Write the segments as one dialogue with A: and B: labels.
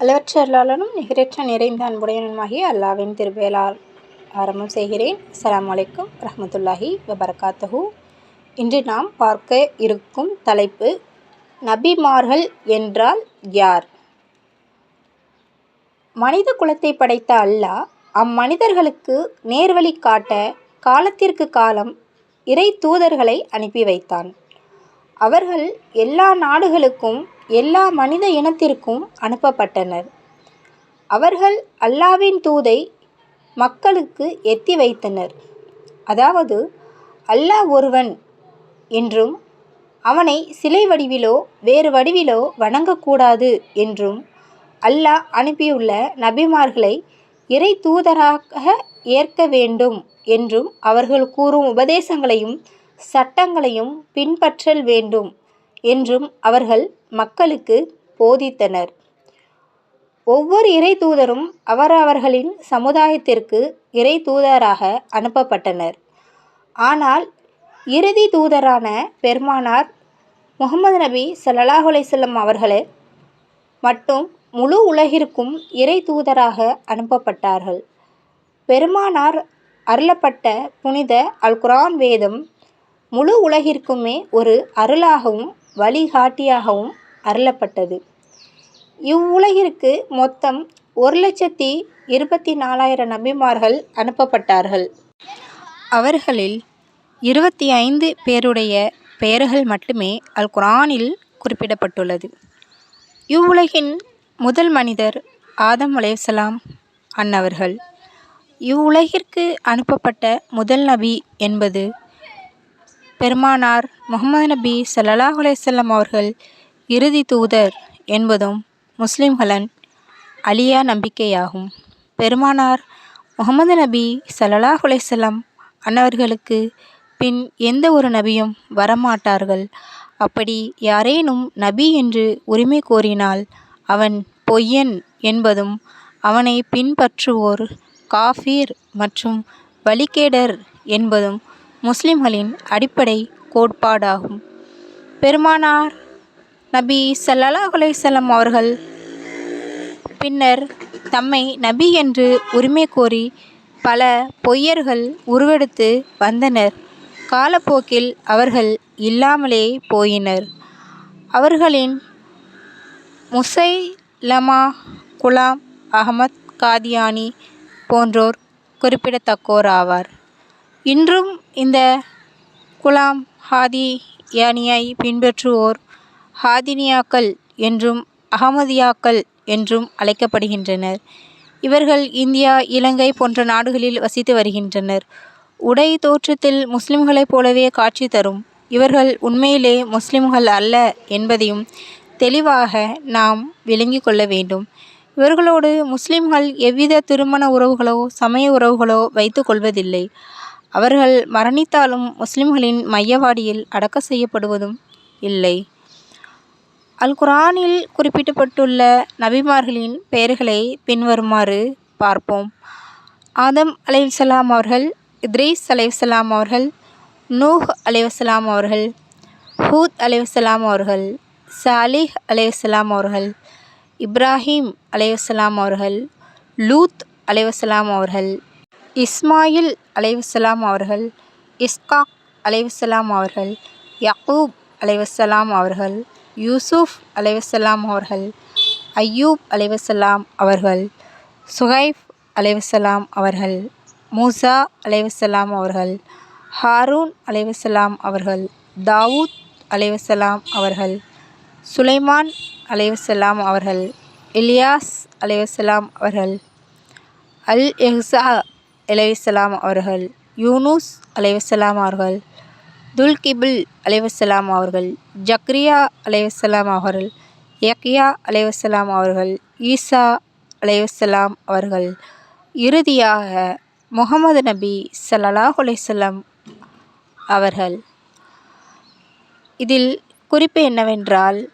A: அளவற்ற அருளாளனும் நிகரற்ற நிறைந்த அன்புடையனுமாகிய அல்லாவின் திருப்பெயரால் ஆரம்பம் செய்கிறேன். அஸ்லாம் அலைக்கும் ரஹமத்துல்லாஹி வபரகாத்துஹு. இன்று நாம் பார்க்க இருக்கும் தலைப்பு நபிமார்கள் என்றால் யார்? மனித குலத்தை படைத்த அல்லாஹ் அம்மனிதர்களுக்கு நேர்வழி காட்ட காலத்திற்கு காலம் இறை தூதர்களை அனுப்பி வைத்தான். அவர்கள் எல்லா நாடுகளுக்கும் எல்லா மனித இனத்திற்கும் அனுப்பப்பட்டனர். அவர்கள் அல்லாவின் தூதை மக்களுக்கு எத்தி வைத்தனர். அதாவது அல்லாஹ் ஒருவன் என்றும் அவனை சிலை வடிவிலோ வேறு வடிவிலோ வணங்கக்கூடாது என்றும் அல்லாஹ் அனுப்பியுள்ள நபிமார்களை இறை தூதராக ஏற்க வேண்டும் என்றும் அவர்கள் கூறும் உபதேசங்களையும் சட்டங்களையும் பின்பற்றல் வேண்டும் என்றும் அவர்கள் மக்களுக்கு போதித்தனர். ஒவ்வொரு இறை தூதரும் அவரவர்களின் சமுதாயத்திற்கு இறை தூதராக அனுப்பப்பட்டனர். ஆனால் இறுதி தூதரான பெருமானார் முகமது நபி ஸல்லல்லாஹு அலைஹி அவர்களே மட்டும் முழு உலகிற்கும் இறை தூதராக அனுப்பப்பட்டார்கள். பெருமானார் அருளப்பட்ட புனித அல் குரான் வேதம் முழு உலகிற்குமே ஒரு அருளாகவும் வழிகாட்டியாகவும் அருளப்பட்டது. இவ்வுலகிற்கு மொத்தம் ஒரு லட்சத்தி இருபத்தி நாலாயிரம் நபிமார்கள் அனுப்பப்பட்டார்கள். அவர்களில் இருபத்தி ஐந்து பேருடைய பெயர்கள் மட்டுமே அல் குரானில் குறிப்பிடப்பட்டுள்ளது. இவ்வுலகின் முதல் மனிதர் ஆதம் அலேசலாம் அன்னவர்கள். இவ்வுலகிற்கு அனுப்பப்பட்ட முதல் நபி என்பது பெருமானார் முகமது நபி சல்லாஹ் அலைஹி அவர்கள் இறுதி தூதர் என்பதும் முஸ்லிம்களின் அழியா நம்பிக்கையாகும். பெருமானார் முகமது நபி சல்லாஹ் அலைஹி அன்னவர்களுக்கு பின் எந்த ஒரு நபியும் வரமாட்டார்கள். அப்படி யாரேனும் நபி என்று உரிமை கோரினால் அவன் பொய்யன் என்பதும் அவனை பின்பற்றுவோர் காஃபிர் மற்றும் வழிகேடர் என்பதும் முஸ்லிம்களின் அடிப்படை கோட்பாடாகும். பெருமானார் நபி ஸல்லல்லாஹு அலைஹி அவர்கள் பின்னர் தம்மை நபி என்று உரிமை கோரி பல பொய்யர்கள் உருவெடுத்து வந்தனர். காலப்போக்கில் அவர்கள் இல்லாமலே போயினர். அவர்களின் முசை லமா குலாம் அஹமத் காதியானி போன்றோர் குறிப்பிடத்தக்கோர் ஆவார். இன்றும் இந்த குலாம் ஹாதி யானியை பின்பற்றுவோர் ஹாதினியாக்கள் என்றும் அகமதியாக்கள் என்றும் அழைக்கப்படுகின்றனர். இவர்கள் இந்தியா இலங்கை போன்ற நாடுகளில் வசித்து வருகின்றனர். உடை தோற்றத்தில் முஸ்லிம்களைப் போலவே காட்சி தரும். இவர்கள் உண்மையிலே முஸ்லிம்கள் அல்ல என்பதையும் தெளிவாக நாம் விளங்கிக் கொள்ள வேண்டும். இவர்களோடு முஸ்லிம்கள் எவ்வித திருமண உறவுகளோ சமய உறவுகளோ வைத்து கொள்வதில்லை. அவர்கள் மரணித்தாலும் முஸ்லிம்களின் மையவாடியில் அடக்க செய்யப்படுவதும் இல்லை. அல் குரானில் குறிப்பிடப்பட்டுள்ள நபிமார்களின் பெயர்களை பின்வருமாறு பார்ப்போம் ஆதம் அலைவசலாம் அவர்கள் இத்ரீஸ் அலைவசலாம் அவர்கள் நூஹ் அலைவசலாம் அவர்கள் ஹூத் அலைவசலாம் அவர்கள் சாலிஹ் அலைவசலாம் அவர்கள் இப்ராஹிம் அலைவசலாம் அவர்கள் லூத் அலைவசலாம் அவர்கள் இஸ்மாயில் அலைவசலாம் அவர்கள் இஸ்காக் அலைவசலாம் அவர்கள் யக்கூப் அலைவசலாம் அவர்கள் யூசுஃப் அலைஹிஸ்ஸலாம் அவர்கள் ஐயூப் அலைஹிஸ்ஸலாம் அவர்கள் சுஹைப் அலைஹிஸ்ஸலாம் அவர்கள் மூசா அலைஹிஸ்ஸலாம் அவர்கள் ஹாரூன் அலைஹிஸ்ஸலாம் அவர்கள் தாவூத் அலைவசலாம் அவர்கள் சுலைமான் அலைவசலாம் அவர்கள் இலியாஸ் அலைவசலாம் அவர்கள் அல் எஹ்சா அலைவசலாம் அவர்கள் யூனூஸ் அலைவசலாம் அவர்கள். துல்கிபில் அலைவசலாம் அவர்கள் ஜக்ரியா அலைவசலாம் அவர்கள் யக்யா அலைவசலாம் அவர்கள் ஈசா அலைவசலாம் அவர்கள். இறுதியாக முகமது நபி சல்லாஹ் அலைசல்லாம் அவர்கள். இதில் குறிப்பு என்னவென்றால்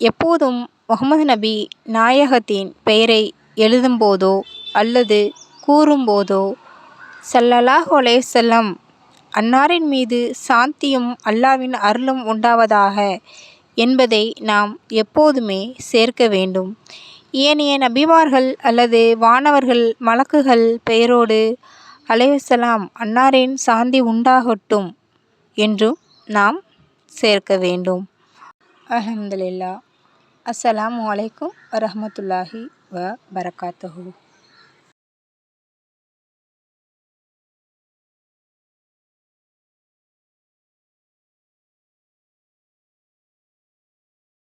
A: எப்போதும் முகமது நபி நாயகத்தின் பெயரை எழுதும்போதோ அல்லது கூறும்போதோ சல்லல்லாஹ் அலைஹி அன்னாரின் மீது சாந்தியும் அல்லாவின் அருளும் உண்டாவதாக என்பதை நாம் எப்போதுமே சேர்க்க வேண்டும். ஏனைய நபிமார்கள் அல்லது வானவர்கள் மலக்குகள் பெயரோடு அலைவசலாம் அன்னாரின் சாந்தி உண்டாகட்டும் என்றும் நாம் சேர்க்க வேண்டும். அலமதுல்லா அஸ்ஸலாம் அலைக்கும் வரமத்துல்லாஹி வ பரகாத்தஹூ.